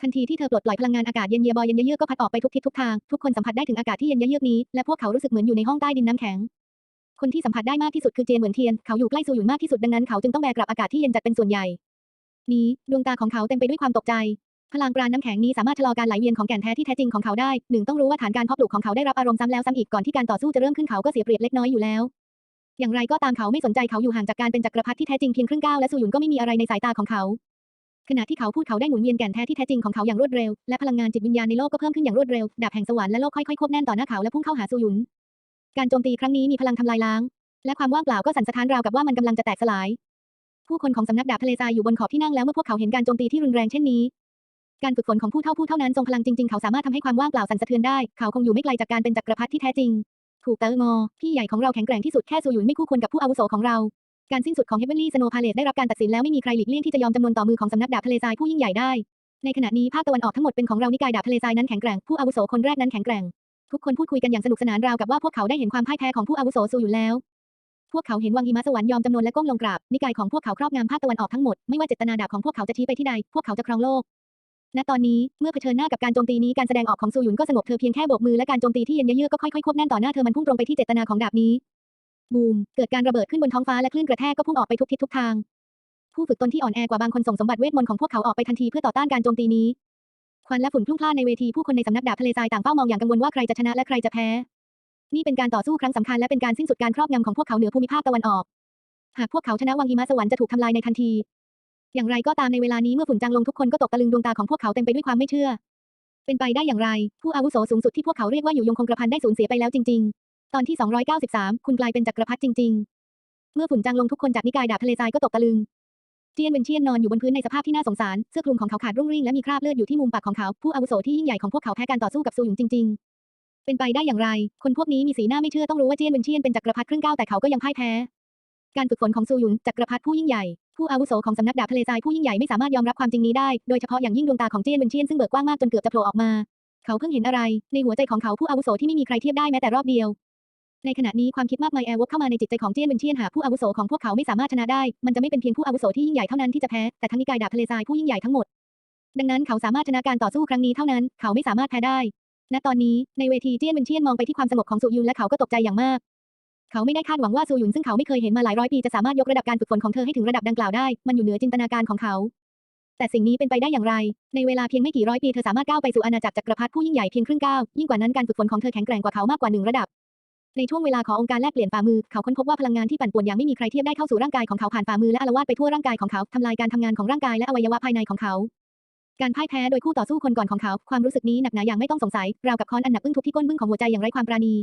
ทันทีที่เธอปลดปล่อยพลังงานอากาศเย็นเยียบอยเย็นเยือกก็พัดออกไปทุกทิศทุกทาง ทุกคนสัมผัสได้ถึงอากาศที่เย็นเยือกนี้ และพวกเขารู้สึกเหมือนอยู่ในห้องใต้ดินน้ำแข็ง คนที่สัมผัสได้มากที่สุดคือเจนเหมือนเทียน เขาอยู่ใกล้ซูหยุนมากที่สุดดังนั้นเขาจึงต้องแบกกลับอากาศที่เย็นจัดเป็นส่วนใหญ่ นี้ดวงตาของเขาเต็มไปด้วยความตกใจ พลังปราณน้ำแข็งนี้สามารถชะลอการไหลเวียนของแก่นแท้ที่แท้จริงของเขาได้หนึ่งต้องรู้ว่าฐานการเพาะปลูกของเขาได้รับอารมณ์ซ้ำแล้วซ้ำอีกก่อนที่การต่อสู้จะเริ่มขึ้นเขาก็เสียเปรียบเล็กน้อยอยู่แล้วอย่างไรก็ตามเขาไม่สนใจเขาอยู่ห่างจากการเป็นจักรพรรดิที่แท้จริงเพียงครึ่งก้าวและซูหยุนก็ไม่มีอะไรในสายตาของเขา ขณะที่เขาพูดเขาได้หมุนเวียนแก่นแท้ที่แท้จริงของเขาอย่างรวดเร็ว และพลังงานจิตวิญญาณในโลกก็เพิ่มขึ้นอย่างรวดเร็ว ดาบแห่งสวรรค์และโลกค่อยๆควบแน่นต่อหน้าเขาและพุ่งเข้าหาซูหยุน การโจมตีครั้งนี้มีพลังทำลายล้าง และความว่างเปล่าก็สั่นสะท้านราวกับว่ามันกำลังจะแตกสลาย ผู้คนของสำนักดาบทะเลทรายอยู่บนขอบที่นั่งแล้วเมื่อพวกเขาเห็นการโจมตีที่รุนแรงเช่นนี้ การฝึกฝนของผู้เท่าผู้เท่านั้นทรงพลังจริงๆ เขาสามารถทำให้ความว่างเปล่าสั่นสะเทือนได้ เขาคงอยู่ไม่ไกลจากการเป็นจักรพรรดิที่แท้จริง ถูกเตองอพี่ใหญ่ของเราแข็งแกร่งที่สุดแค่ซูหยุนไม่คู่ควรกับผู้อาวุโสของเรา การสิ้นสุดของเฮเวนลี่สโนพาเลตได้รับการตัดสินแล้วไม่มีใครหลีกเลี่ยงที่จะยอมจำนวนต่อมือของสำนักดาบทะเลทรายผู้ยิ่งใหญ่ได้ ในขณะนี้ภาคตะวันออกทั้งหมดเป็นของเรานิกายดาบทะเลทรายนั้นแข็งแกร่งผู้อาวุโสคนแรกนั้นแข็งแกร่ง ทุกคนพูดคุยกันอย่างสนุกสนานราวกับว่าพวกเขาได้เห็นความพ่ายแพ้ของผู้อาวุโสซูหยุนแล้ว พวกเขาเห็นวังหิมะสวรรค์ยอมจำนวนและก้มลงกราบนิกายของพวกเขาครอบงำภาคตะวันออกทั้งหมดไม่ว่าเจตนาดาบของพวกเขาจะชี้ไปที่ใดพวกเขาจะครองโลกณตอนนี้เมื่อเผชิญหน้ากับการโจมตีนี้การแสดงออกของซูหยุนก็สงบเธอเพียงแค่โบกมือและการโจมตีที่เย็นเยือกก็ค่อยๆควบแน่นต่อหน้าเธอมันพุ่งตรงไปที่เจตนาของดาบนี้ บูม เกิดการระเบิดขึ้นบนท้องฟ้าและคลื่นกระแทกก็พุ่งออกไปทุกทิศทุกทาง ผู้ฝึกตนที่อ่อนแอกว่าบางคนส่งสมบัติเวทมนต์ของพวกเขาออกไปทันทีเพื่อต่อต้านการโจมตีนี้ ควันและฝุ่นพลุ่งพล่านในเวทีผู้คนในสำนักดาบทะเลทรายต่างเฝ้ามองอย่างกังวลว่าใครจะชนะและใครจะแพ้ นี่เป็นการต่อสู้ครั้งสำคัญและเป็นการสิ้นสุดการครอบงำของพวกเขาเหนือภูมิภาคตะวันออก หากพวกเขาชนะวังหิมะสวรรค์จะถูกทำลายในทันที อย่างไรก็ตามในเวลานี้เมื่อฝุ่นจางลงทุกคนก็ตกตะลึงดวงตาของพวกเขาเต็มไปด้วยความไม่เชื่อ เป็นไปได้อย่างไร ผู้อาวุโสสูงสุดที่พวกเขาเรียกว่าอยู่ยงคงกระพันได้สูญเสียไปแล้วจริง ๆ ตอนที่ 293 คุณกลายเป็นจักรพรรดิจริง ๆ เมื่อฝุ่นจางลงทุกคนจากนิกายดาบทะเลทรายก็ตกตะลึงเจียนเวนเชียนนอนอยู่บนพื้นในสภาพที่น่าสงสาร เสื้อคลุมของเขาขาดรุ่งริ่งและมีคราบเลือดอยู่ที่มุมปากของเขา ผู้อาวุโสที่ยิ่งใหญ่ของพวกเขาแพ้การต่อสู้กับซูหยุงจริง ๆ เป็นไปได้อย่างไร คนพวกนี้มีสีหน้าไม่เชื่อต้องรู้ว่าเจียนเวนเชียนเป็นจักรพรรดิครึ่งก้าวแต่เขาก็ยังพ่ายแพ้ การฝึกฝนของซูหยุนจักรพรรดิผู้ยิ่งใหญ่ ผู้อาวุโสของสำนักดาบทะเลทรายผู้ยิ่งใหญ่ไม่สามารถยอมรับความจริงนี้ได้ โดยเฉพาะอย่างยิ่งดวงตาของเจียนเวนเชียนซึ่งเบิกกว้างมากจนเกือบจะโผล่ออกมา เขาเพิ่งเห็นอะไร ในหัวใจของเขาผู้อาวุโสที่ไม่มีใครเทียบได้แม้แต่รอบเดียว ในขณะนี้ความคิดมากมายแอร์วกเข้ามาในจิตใจของเจียนเวนเชียนหากผู้อาวุโสของพวกเขาไม่สามารถชนะได้ มันจะไม่เป็นเพียงผู้อาวุโสที่ยิ่งใหญ่เท่านั้นที่จะแพ้ แต่ทั้งนิกายดาบทะเลทรายผู้ยิ่งใหญ่ทั้งหมด ดังนั้นเขาสามารถชนะการต่อสู้ครั้งนี้เท่านั้น เขาไม่สามารถแพ้ได้ ณ ตอนนี้ในเวทีเจียนเวนเชียนมองไปที่ความสงบของสุยุนและเขาก็ตกใจอย่างมาก เขาไม่ได้คาดหวังว่าซูยุนซึ่งเขาไม่เคยเห็นมาหลายร้อยปีจะสามารถยกระดับการฝึกฝนของเธอให้ถึงระดับดังกล่าวได้ มันอยู่เหนือจินตนาการของเขาแต่สิ่งนี้เป็นไปได้อย่างไร ในเวลาเพียงไม่กี่ร้อยปีเธอสามารถก้าวไปสู่อาณาจักรจักรพรรดิผู้ยิ่งใหญ่เพียงครึ่งก้าว ยิ่งกว่านั้นการฝึกฝนของเธอแข็งแกร่งกว่าเขามากกว่าหนึ่งระดับ ในช่วงเวลาขององค์การแลกเปลี่ยนฝ่ามือ เขาค้นพบว่าพลังงานที่ปั่นป่วนอย่างไม่มีใครเทียบได้เข้าสู่ร่างกายของเขาผ่านฝ่ามือและอาละวาดไปทั่วร่างกายของเขาทำลายการทำงานของร่างกายและอวัยวะภายในของเขาการพ่ายแพ้โดยคู่ต่อสู้คนก่อนของเขา ความรู้สึกนี้หนักหนาอย่างไม่ต้องสงสัย ราวกับค้อนอันหนักอึ้งทุบที่ก้นบึ้งของหัวใจอย่างไร้ความปราณี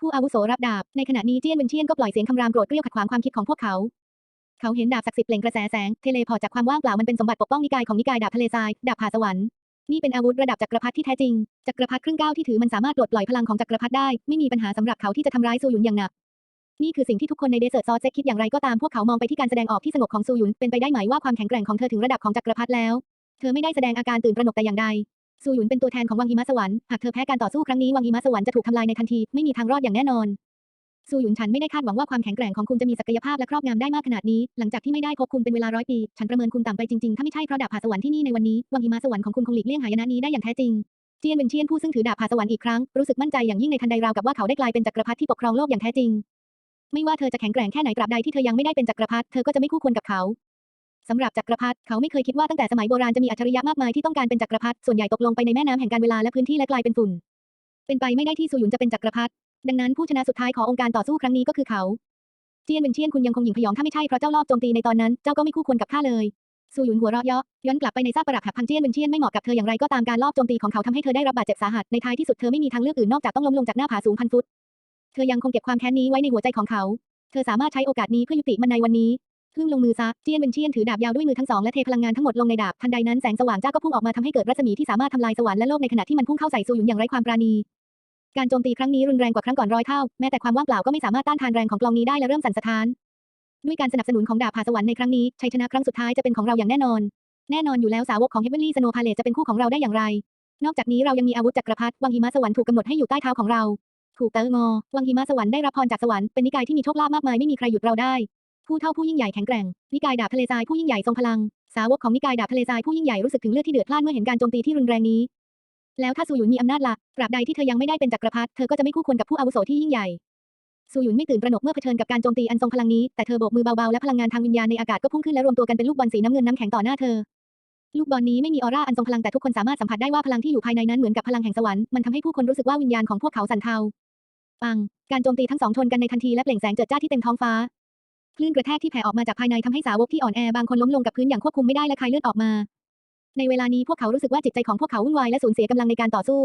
ผู้อาวุโสรับดาบ ในขณะนี้เจียนเวนเชียนก็ปล่อยเสียงคำรามโกรธเกรี้ยวขัดขวางความคิดของพวกเขา เขาเห็นดาบศักดิ์สิทธิ์เปล่งกระแสแสง เทเลพอร์จากความว่างเปล่ามันเป็นสมบัติปกป้องนิกายของนิกายดาบทะเลทราย ดาบผ่าสวรรค์ นี่เป็นอาวุธระดับจักรพรรดิที่แท้จริง จักรพรรดิครึ่งก้าวที่ถือมันสามารถปลดปล่อยพลังของจักรพรรดิได้ ไม่มีปัญหาสำหรับเขาที่จะทำร้ายซูหยุนอย่างหนัก นี่คือสิ่งที่ทุกคนในเดสเซอร์ซอสเซคิดอย่างไรก็ตามพวกเขามองไปที่การแสดงออกที่สงบของซูหยุนเป็นไปได้ไหมว่าความแข็งแกร่งของเธอถึงระดับของจักรพรรดิแล้ว เธอไม่ได้แสดงอาการตื่นตระหนกแต่อย่างใดซูหยุนเป็นตัวแทนของวังหิมะสวรรค์หากเธอแพ้การต่อสู้ครั้งนี้วังหิมะสวรรค์จะถูกทำลายในทันทีไม่มีทางรอดอย่างแน่นอน ซูหยุนฉันไม่ได้คาดหวังว่าความแข็งแกร่งของคุณจะมีศักยภาพและครอบงำได้มากขนาดนี้ หลังจากที่ไม่ได้พบคุณเป็นเวลาร้อยปี ฉันประเมินคุณต่ำไปจริงๆ ถ้าไม่ใช่เพราะดาบผ่าสวรรค์ที่นี่ในวันนี้ วังหิมะสวรรค์ของคุณคงหลีกเลี่ยงหายนะนี้ได้อย่างแท้จริง เจียนเป็นเชียนผู้ซึ่งถือดาบผ่าสวรรค์อีกครั้ง รู้สึกมั่นใจอย่างยิ่งในทันใดราวกับว่าเขาได้กลายเป็นจักรพรรดิที่ปกครองโลกอย่างแท้จริง ไม่ว่าเธอจะแข็งแกร่งแค่ไหนตราบใดที่เธอยังไม่ได้เป็นจักรพรรดิ เธอก็จะไม่คู่ควรกับเขาสำหรับจักรพรรดิเขาไม่เคยคิดว่าตั้งแต่สมัยโบราณจะมีอัจฉริยะมากมายที่ต้องการเป็นจักรพรรดิส่วนใหญ่ตกลงไปในแม่น้ำแห่งการเวลาและพื้นที่และกลายเป็นฝุ่นเป็นไปไม่ได้ที่ซูหยุนจะเป็นจักรพรรดิ ดังนั้นผู้ชนะสุดท้ายขององค์การต่อสู้ครั้งนี้ก็คือเขาเจียนเป็นเชียนคุณยังคงหยิ่งพยองถ้าไม่ใช่เพราะเจ้ารอบโจมตีในตอนนั้นเจ้าก็ไม่คู่ควรกับข้าเลยซูหยุนหัวเราะเยาะย้อนกลับไปในซากปรักหักพังเจียนเป็นเชียนไม่เหมาะกับเธออย่างไรก็ตามการลอบโจมตีของเขาทำให้เธอได้รับบาดเจ็บสาหัสในท้ายที่สุดเธอไม่มีทางเลือกอื่นนอกจากต้องล้มลงจากหน้าผาสูงพันฟุตเธอยังคงเก็บความแค้นนี้ไว้ในหัวใจของเขา เธอสามารถใช้โอกาสนี้เพื่อยุติมันในวันนี้พึ่งลงมือซะเจียนเป็นเชียนถือดาบยาวด้วยมือทั้งสองและเทพลังงานทั้งหมดลงในดาบทันใดนั้นแสงสว่างจ้าก็พุ่งออกมาทำให้เกิดรัศมีที่สามารถทำลายสวรรค์และโลกในขณะที่มันพุ่งเข้าใส่ซูหยุนอย่างไร้ความปราณี การโจมตีครั้งนี้รุนแรงกว่าครั้งก่อนร้อยเท่า แม้แต่ความว่างเปล่าก็ไม่สามารถต้านทานแรงของกลองนี้ได้และเริ่มสั่นสะท้าน ด้วยการสนับสนุนของดาบผาสวรรค์ในครั้งนี้ ชัยชนะครั้งสุดท้ายจะเป็นของเราอย่างแน่นอน แน่นอนอยู่แล้วสาวกของ Heavenly Snow Palace จะเป็นคู่ของเราได้อย่างไร นอกจากนี้เรายังมีอาวุธจักรพรรดิวังหิมะสวรรค์ถูกกำหนดให้อยู่ใต้เท้าของเรา ถูกเตองอ วังหิมะสวรรค์ได้รับพรจากสวรรค์เป็นนิกายที่มีโชคลาภมากมายไม่มีใครหยุดเราได้ ผู้เท่าผู้ยิ่งใหญ่แข็งแกร่ง นิกายดาบทะเลทรายผู้ยิ่งใหญ่ทรงพลัง สาวกของนิกายดาบทะเลทรายผู้ยิ่งใหญ่รู้สึกถึงเลือดที่เดือดพล่านเมื่อเห็นการโจมตีที่รุนแรงนี้ แล้วถ้าซูหยุนมีอำนาจละตราบใดที่เธอยังไม่ได้เป็นจักรพรรดิเธอก็จะไม่คู่ควรกับผู้อาวุโสที่ยิ่งใหญ่ซูหยุนไม่ตื่นตระหนกเมื่อเผชิญกับการโจมตีอันทรงพลังนี้แต่เธอโบกมือเบาๆและพลังงานทางวิญญาณในอากาศก็พุ่งขึ้นและรวมตัวกันเป็นลูกบอลสีน้ำเงินน้ำแข็งต่อหน้าเธอ ลูกบอลนี้ไม่มีออร่าอันทรงพลังแต่ทุกคนสามารถสัมผัสได้ว่าพลังที่อยู่ภายในนั้นเหมือนกับพลังแห่งสวรรค์มันทำให้ผู้คนรู้สึกว่าวิญญาณของพวกเขาสั่นเทาปัง การโจมตีทั้งสองชนกันในทันทีและเปล่งแสงเจิดจ้าที่เต็มท้องฟ้าคลื่นกระแทกที่แผ่ออกมาจากภายในทำให้สาวกที่อ่อนแอบางคนล้มลงกับพื้นอย่างควบคุมไม่ได้และคายเลือดออกมา ในเวลานี้พวกเขารู้สึกว่าจิตใจของพวกเขาวุ่นวายและสูญเสียกำลังในการต่อสู้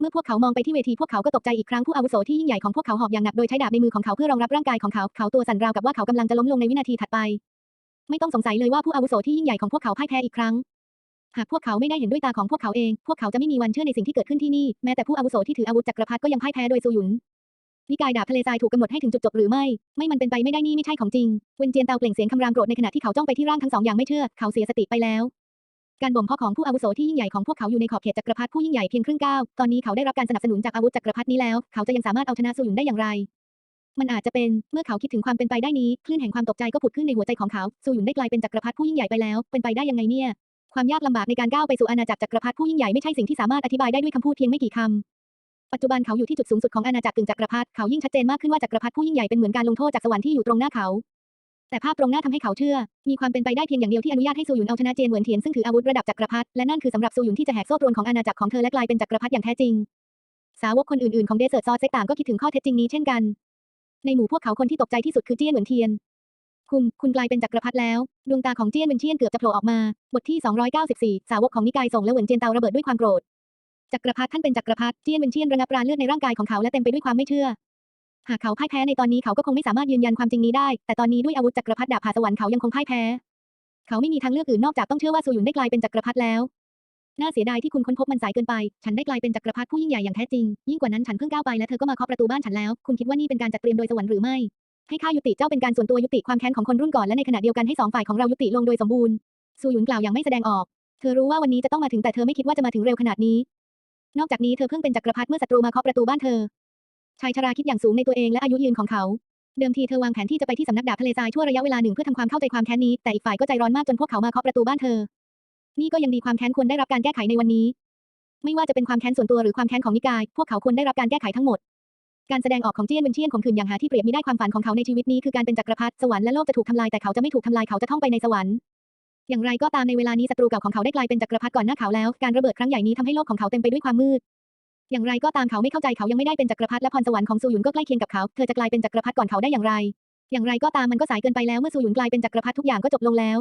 เมื่อพวกเขามองไปที่เวทีพวกเขาก็ตกใจอีกครั้งผู้อาวุโสที่ยิ่งใหญ่ของพวกเขาหอบอย่างหนักโดยใช้ดาบในมือของเขาเพื่อรองรับร่างกายของเขาเขาตัวสั่นราวกับว่าเขากำลังจะล้มลงในวินาทีถัดไป ไม่ต้องสงสัยเลยว่าผู้อาวุโสที่ยิ่งใหญ่ของพวกเขาพ่ายแพ้อีกครั้งหากพวกเขาไม่ได้เห็นด้วยตาของพวกเขาเอง พวกเขาจะไม่มีวันเชื่อในสิ่งที่เกิดขึ้นที่นี่ แม้แต่ผู้อาวุโสที่ถืออาวุธจักรพรรดิก็ยังพ่ายแพ้โดยซูหยุน นิกายดาบทะเลทรายถูกกำหนดให้ถึงจุดจบหรือไม่ ไม่มันเป็นไปไม่ได้นี่ไม่ใช่ของจริง เวนเจียนเตาเปล่งเสียงคำรามโกรธในขณะที่เขาจ้องไปที่ร่างทั้งสองอย่างไม่เชื่อ เขาเสียสติไปแล้ว การบ่มเพาะของผู้อาวุโสที่ยิ่งใหญ่ของพวกเขาอยู่ในขอบเขตจักรพรรดิผู้ยิ่งใหญ่เพียงครึ่งก้าวตอนนี้เขาได้รับการสนับสนุนจากอาวุธจักรพรรดินี้แล้ว เขาจะยังสามารถเอาชนะซูหยุนได้อย่างไร มันอาจจะเป็นเมื่อเขาคิดถึงความเป็นไปได้นี้คลื่นแห่งความตกใจก็ผุดขึ้นในหัวใจของเขาซูหยุนได้กลายเป็นจักรพรรดิผู้ยิ่งใหญ่ไปแล้ว เป็นไปได้ยังไงเนี่ย ความยากลำบากในการก้าวไปสู่อาณาจักรจักรพรรดิผู้ยิ่งใหญ่ไม่ใช่สิ่งที่สามารถอธิบายได้ด้วยคำพูดเพียงไม่กี่คำปัจจุบันเขาอยู่ที่จุดสูงสุดของอาณาจักรกึ่งจักรพรรดิเขายิ่งชัดเจนมากขึ้นว่าจักรพรรดิผู้ยิ่งใหญ่เป็นเหมือนการลงโทษจากสวรรค์ที่อยู่ตรงหน้าเขา แต่ภาพตรงหน้าทำให้เขาเชื่อ มีความเป็นไปได้เพียงอย่างเดียวที่อนุญาตให้ซูหยุนเอาชนะเจนเหวินเทียนซึ่งถืออาวุธระดับจักรพรรดิและนั่นคือสำหรับซูหยุนที่จะแหกโซ่ตรวนของอาณาจักรของเธอและกลายเป็นจักรพรรดิอย่างแท้จริง สาวกคนอื่นๆของเดเซอร์ซอเซกต่างก็คิดถึงข้อเท็จจริงนี้เช่นกัน ในหมู่พวกเขาคนที่ตกใจที่สุดคือเจี้ยนเหวินเทียน คุณคุณกลายเป็นจักรพรรดิแล้ว ดวงตาของเจี้ยนเหวินเทียนเกือบจะโผล่ออกมา บทที่ 294 สาวกของนิกายส่งและเหวินเจียนเตาระเบิดด้วยความโกรธจักรพรรดิท่านเป็นจักรพรรดิเจี้ยนเหวินเทียนระงับราเลือดในร่างกายของเขาและเต็มไปด้วยความไม่เชื่อ หากเขาพ่ายแพ้ในตอนนี้เขาก็คงไม่สามารถยืนยันความจริงนี้ได้ แต่ตอนนี้ด้วยอาวุธจักรพรรดิดาบผาสวรรค์เขายังคงพ่ายแพ้ เขาไม่มีทางเลือกอื่นนอกจากต้องเชื่อว่าซูหยุนได้กลายเป็นจักรพรรดิแล้ว น่าเสียดายที่คุณค้นพบมันสายเกินไป ฉันได้กลายเป็นจักรพรรดิผู้ยิ่งใหญ่อย่างแท้จริง ยิ่งกว่านั้นฉันเพิ่งก้าวไปและเธอก็มาเคาะประตูบ้านฉันแล้ว คุณคิดว่านี่เป็นการจัดเตรียมโดยสวรรค์หรือไม่ ให้ข้ายุติเจ้าเป็นการส่วนตัวยุติความแค้นของคนรุ่นก่อนและในขณะเดียวกันให้สองฝ่ายของเรายุติลงโดยสมบูรณ์ซูหยุนกล่าวอย่างไม่แสดงออก เธอรู้ว่าวันนี้จะต้องมาถึงแต่เธอไม่คิดว่าจะมาถึงเร็วขนาดนี้ นอกจากนี้เธอเพิ่งเป็นจักรพรรดิเมื่อศัตรูมาเคาะประตูบ้านเธอ ชายชราคิดอย่างสูงในตัวเองและอายุยืนของเขา เดิมทีเธอวางแผนที่จะไปที่สำนักดาบทะเลทรายชั่วระยะเวลาหนึ่งเพื่อทำความเข้าใจความแค้นนี้ แต่อีกฝ่ายก็ใจร้อนมากจนพวกเขามาเคาะประตูบ้านเธอ นี่ก็ยังดีความแค้นควรได้รับการแก้ไขในวันนี้ ไม่ว่าจะเป็นความแค้นส่วนตัวหรือความแค้นของนิกาย พวกเขาควรได้รับการแก้ไขทั้งหมด การแสดงออกของเจี้ยนเวินเชียนข่มขืนอย่างหาที่เปรียบมิได้ความฝันของเขาในชีวิตนี้คือการเป็นจักรพรรดิสวรรค์และโลกจะถูกทำลายแต่เขาจะไม่ถูกทำลายเขาจะท่องไปในสวรรค์อย่างไรก็ตามในเวลานี้ศัตรูเก่าของเขาได้กลายเป็นจักรพรรดิก่อนหน้าเขาแล้ว การระเบิดครั้งใหญ่นี้ทำให้โลกของเขาเต็มไปด้วยความมืด อย่างไรก็ตามเขาไม่เข้าใจเขายังไม่ได้เป็นจักรพรรดิและพรสวรรค์ของซูหยุนก็ใกล้เคียงกับเขา เธอจะกลายเป็นจักรพรรดิก่อนเขาได้อย่างไร อย่างไรก็ตามมันก็สายเกินไปแล้วเมื่อซูหยุนกลายเป็นจักรพรรดิทุกอย่างก็จบลงแล้ว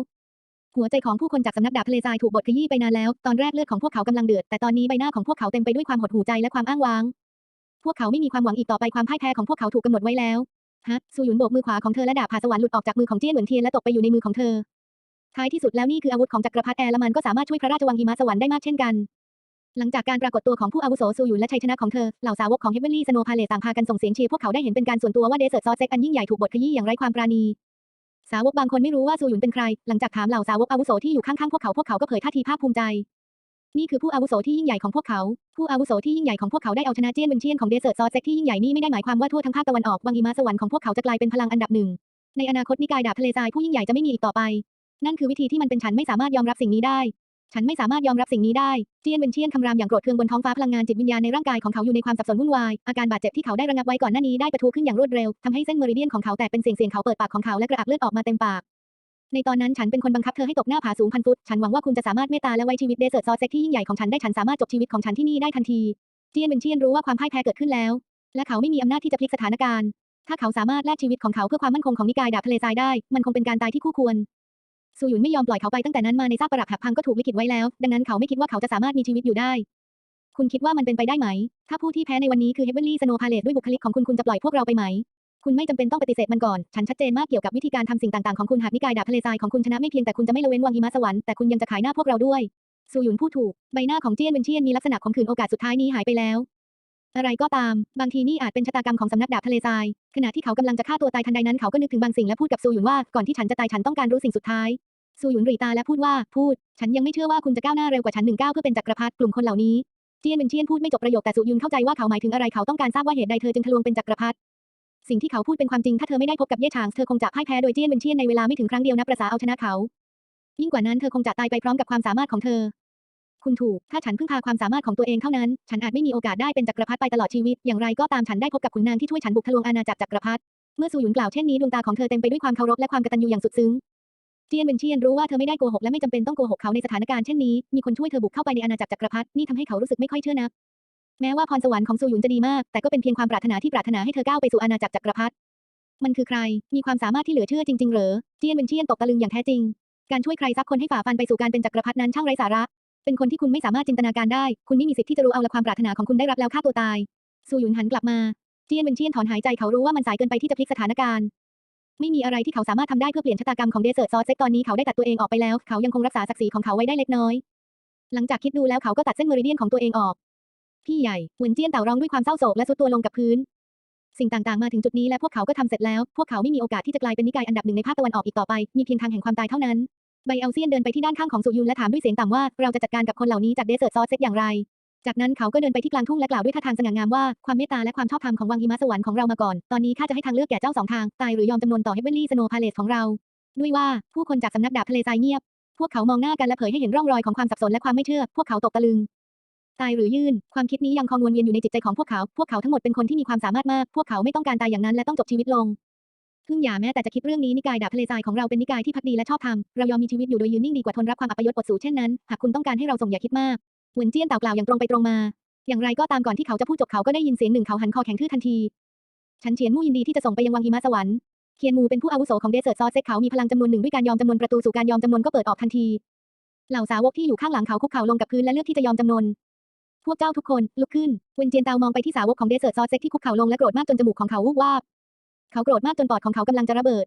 หัวใจของผู้คนจากสำนักดาบทะเลทรายถูกบดขยี้ไปนานแล้ว ตอนแรกเลือดของพวกเขากำลังเดือด แต่ตอนนี้ใบหน้าของพวกเขาเต็มไปด้วยความหดหู่ใจและความอ้างว้าง พวกเขาไม่มีความหวังอีกต่อไปความพ่ายแพ้ของพวกเขาถูกกำหนดไว้แล้ว ฮะ ซูหยุนโบกมือขวาของเธอและดาบผ่าสวรรค์หลุดออกจากมือของเจี้ยนเหวินเทียนและตกไปอยู่ในมือของเธอท้ายที่สุดแล้วนี่คืออาวุธของจักรพรรดิแอร์ละมันก็สามารถช่วยพระราชวังหิมะสวรรค์ได้มากเช่นกัน หลังจากการปรากฏตัวของผู้อาวุโสซูหยุนและชัยชนะของเธอ เหล่าสาวกของเฮเวนลี่สโนพาเลต่างพากันส่งเสียงเชียร์พวกเขาได้เห็นเป็นการส่วนตัวว่าเดซเซอร์ซอเซ็กอันยิ่งใหญ่ถูกบดขยี้อย่างไร้ความปราณี สาวกบางคนไม่รู้ว่าซูหยุนเป็นใคร หลังจากถามเหล่าสาวกอาวุโสที่อยู่ข้างๆพวกเขาพวกเขาก็เผยท่าทีภาคภูมิใจ นี่คือผู้อาวุโสที่ยิ่งใหญ่ของพวกเขา ผู้อาวุโสที่ยิ่งใหญ่ของพวกเขาได้เอาชนะเจียนเวนเชียนของเดซเซอร์ซอเซ็กที่ยิ่งใหญ่นี่ไม่ได้หมายความว่าทั่วทั้งภาคตะวันออกวังหิมะสวรรค์ของพวกเขาจะกลายเป็นพลังอันดับหนึ่งในอนาคตนิกายดาบทะเลทรายผู้ยิ่งใหญ่จะไม่มีอีกต่อไป นั่นคือวิธีที่มันเป็นฉันไม่สามารถยอมรับสิ่งนี้ได้ ฉันไม่สามารถยอมรับสิ่งนี้ได้เจียนเวนเชียนคำรามอย่างโกรธเคืองบนท้องฟ้าพลังงานจิตวิญญาณในร่างกายของเขาอยู่ในความสับสนวุ่นวาย อาการบาดเจ็บที่เขาได้ระงับไว้ก่อนหน้านี้ได้ปะทุขึ้นอย่างรวดเร็วทำให้เส้นเมริเดียนของเขาแตกเป็นเสียงเสียงเขาเปิดปากของเขาและกระอักเลือดออกมาเต็มปาก ในตอนนั้นฉันเป็นคนบังคับเธอให้ตกหน้าผาสูงพันฟุต ฉันหวังว่าคุณจะสามารถเมตตาและไว้ชีวิตเดซเซอร์ซอเซ็กที่ยิ่งใหญ่ของฉันได้ฉันสามารถจบชีวิตของฉันที่นี่ได้ทันทีเจียนเวนเชียนรู้ว่าความพ่ายแพ้เกิดขึ้นแล้ว และเขาไม่มีอำนาจที่จะพลิกสถานการณ์ ถ้าเขาสามารถแลกชีวิตของเขาเพื่อความมั่นคงของนิกายดาบทะเลทรายได้ มันคงเป็นการตายที่คู่ควร ซูหยุนไม่ยอมปล่อยเขาไปตั้งแต่นั้นมาในซากปรักหักพังก็ถูกลิขิตไว้แล้ว ดังนั้นเขาไม่คิดว่าเขาจะสามารถมีชีวิตอยู่ได้ คุณคิดว่ามันเป็นไปได้ไหม ถ้าผู้ที่แพ้ในวันนี้คือเฮเวนลี่สโนพาเลตด้วยบุคลิกของคุณคุณจะปล่อยพวกเราไปไหม คุณไม่จำเป็นต้องปฏิเสธมันก่อน ฉันชัดเจนมากเกี่ยวกับวิธีการทำสิ่งต่างๆของคุณหากนิกายดาบทะเลทรายของคุณชนะไม่เพียงแต่คุณจะไม่ละเว้นวังหิมะสวรรค์แต่คุณยังจะขายหน้าพวกเราด้วยซูหยุนพูดถูกใบหน้าของเจียนเวนเชียนมีลักษณะข่มขืนโอกาสสุดท้ายนี้หายไปแล้ว อะไรก็ตาม บางทีนี่อาจเป็นชะตากรรมของสำนักดาบทะเลทรายขณะที่เขากำลังจะฆ่าตัวตายทันใดนั้นเขาก็นึกถึงบางสิ่งและพูดกับซูหยุนว่าก่อนที่ฉันจะตายฉันต้องการรู้สิ่งสุดท้าย ซูหยุนหรีตาและพูดว่า พูด ฉันยังไม่เชื่อว่าคุณจะก้าวหน้าเร็วกว่าฉันหนึ่งก้าวเพื่อเป็นจักรพรรดิกลุ่มคนเหล่านี้เจียนเป็นเชียนพูดไม่จบประโยคแต่ซูยุนเข้าใจว่าเขาหมายถึงอะไรเขาต้องการทราบว่าเหตุใดเธอจึงทะลวงเป็นจักรพรรดิสิ่งที่เขาพูดเป็นความจริงถ้าเธอไม่ได้พบกับเย่ฉางเธอคงจะพ่ายแพ้โดยเจียนเป็นเชียนในเวลาไม่ถึงครั้งเดียวนับประสาเอาชนะเขา ยิ่งกว่านั้นเธอคงจะตายไปพร้อมกับความสามารถของเธอ คุณถูก ถ้าฉันพึ่งพาความสามารถของตัวเองเท่านั้น ฉันอาจไม่มีโอกาสได้เป็นจักรพรรดิไปตลอดชีวิต อย่างไรก็ตามฉันได้พบกับขุนนางที่ช่วยฉันบุกทะลวงอาณาจักรจักรพรรดิเมื่อซูหยุนกล่าวเช่นนี้ดวงตาของเธอเต็มไปด้วยความเคารพและความกตัญญูอย่างสุดซึ้ง เจียนเป็นเชียนรู้ว่าเธอไม่ได้โกหกและไม่จำเป็นต้องโกหกเขาในสถานการณ์เช่นนี้ มีคนช่วยเธอบุกเข้าไปในอาณาจักรจักรพรรดิ นี่ทำให้เขารู้สึกไม่ค่อยเชื่อนัก แม้ว่าพรสวรรค์ของซูหยุนจะดีมาก แต่ก็เป็นเพียงความปรารถนาที่ปรารถนาให้เธอก้าวไปสู่อาณาจักรจักรพรรดิ มันคือใคร มีความสามารถที่เหลือเชื่อจริงๆ เหรอ เจียนเป็นเชียนตกตะลึงอย่างแท้จริง การช่วยใครสักคนให้ฝ่าฟันไปสู่การเป็นจักรพรรดินั้นช่างไร้สาระ เป็นคนที่คุณไม่สามารถจินตนาการได้ คุณไม่มีสิทธิ์ที่จะรู้เอาละความปรารถนาของคุณได้รับแล้วฆ่าตัวตาย ซูหยุนหันกลับมา เจียนเป็นเชียนถอนหายใจเขารู้ว่ามันสายเกินไปที่จะพลิกสถานการณ์ ไม่มีอะไรที่เขาสามารถทำได้เพื่อเปลี่ยนชะตากรรมของเดซเซอร์ซอเซ็กตอนนี้เขาได้ตัดตัวเองออกไปแล้ว เขายังคงรักษาศักดิ์ศรีของเขาไว้ได้เล็กน้อย หลังจากคิดดูแล้วเขาก็ตัดเส้นเมริเดียนของตัวเองออก พี่ใหญ่เหวินเจี้ยนเต่าร้องด้วยความเศร้าโศกและซุดตัวลงกับพื้น สิ่งต่างๆมาถึงจุดนี้และพวกเขาก็ทำเสร็จแล้ว พวกเขาไม่มีโอกาสที่จะกลายเป็นนิกายอันดับหนึ่งในภาคตะวันออกอีกต่อไป มีเพียงทางแห่งความตายเท่านั้นไบเอลเซียนเดินไปที่ด้านข้างของสุยุนและถามด้วยเสียงต่ำว่า เราจะจัดการกับคนเหล่านี้จากเดซเซอร์ซอเซ็กอย่างไร จากนั้นเขาก็เดินไปที่กลางทุ่งและกล่าวด้วยท่าทางสง่างามว่า ความเมตตาและความชอบธรรมของวังหิมะสวรรค์ของเรามาก่อน ตอนนี้ข้าจะให้ทางเลือกแก่เจ้าสองทาง ตายหรือยอมจำนวนต่อเฮเวนลี่สโนพาเลสของเรา ด้วยว่าผู้คนจากสำนักดาบทะเลทรายเงียบ พวกเขามองหน้ากันและเผยให้เห็นร่องรอยของความสับสนและความไม่เชื่อ พวกเขาตกตะลึง ตายหรือยื่น ความคิดนี้ยังคงวนเวียนอยู่ในจิตใจของพวกเขา พวกเขาทั้งหมดเป็นคนที่มีความสามารถมาก พวกเขาไม่ต้องการตายอย่างนั้นและต้องจบชีวิตลงพึ่งอย่าแม้แต่จะคิดเรื่องนี้นิกายดาบทะเลทรายของเราเป็นนิกายที่พักดีและชอบธรรม เรายอมมีชีวิตอยู่โดยยืนนิ่งดีกว่าทนรับความอัปยศอดสูเช่นนั้น หากคุณต้องการให้เราส่งอย่าคิดมาก หวนเจี้ยนเต่ากล่าวอย่างตรงไปตรงมา อย่างไรก็ตามก่อนที่เขาจะพูดจบเขาก็ได้ยินเสียงหนึ่งเขาหันคอแข็งทื่อทันที ฉันเฉียนมู่ยินดีที่จะส่งไปยังวังหิมะสวรรค์ เคียนมูเป็นผู้อาวุโสของเดสเซิร์ซอสเซ็กเขามีพลังจำนวนหนึ่งด้วยการยอมจำนวนประตูสู่การยอมจำนวนก็เปิดออกทันที เหล่าสาวกที่อยู่ข้างหลังเขาคุกเข่าลงกับพื้นและเลือกที่จะยอมจำนนพวกเจ้าทุกคนลุกขึ้นเวนเจียนเตามองไปที่สาวกของเดสเซิร์ซอสเซ็กที่คุกเข่าลงและโกรธมากจนจมูกของเขาวูบวาบ เขาโกรธมากจนปอดของเขากำลังจะระเบิด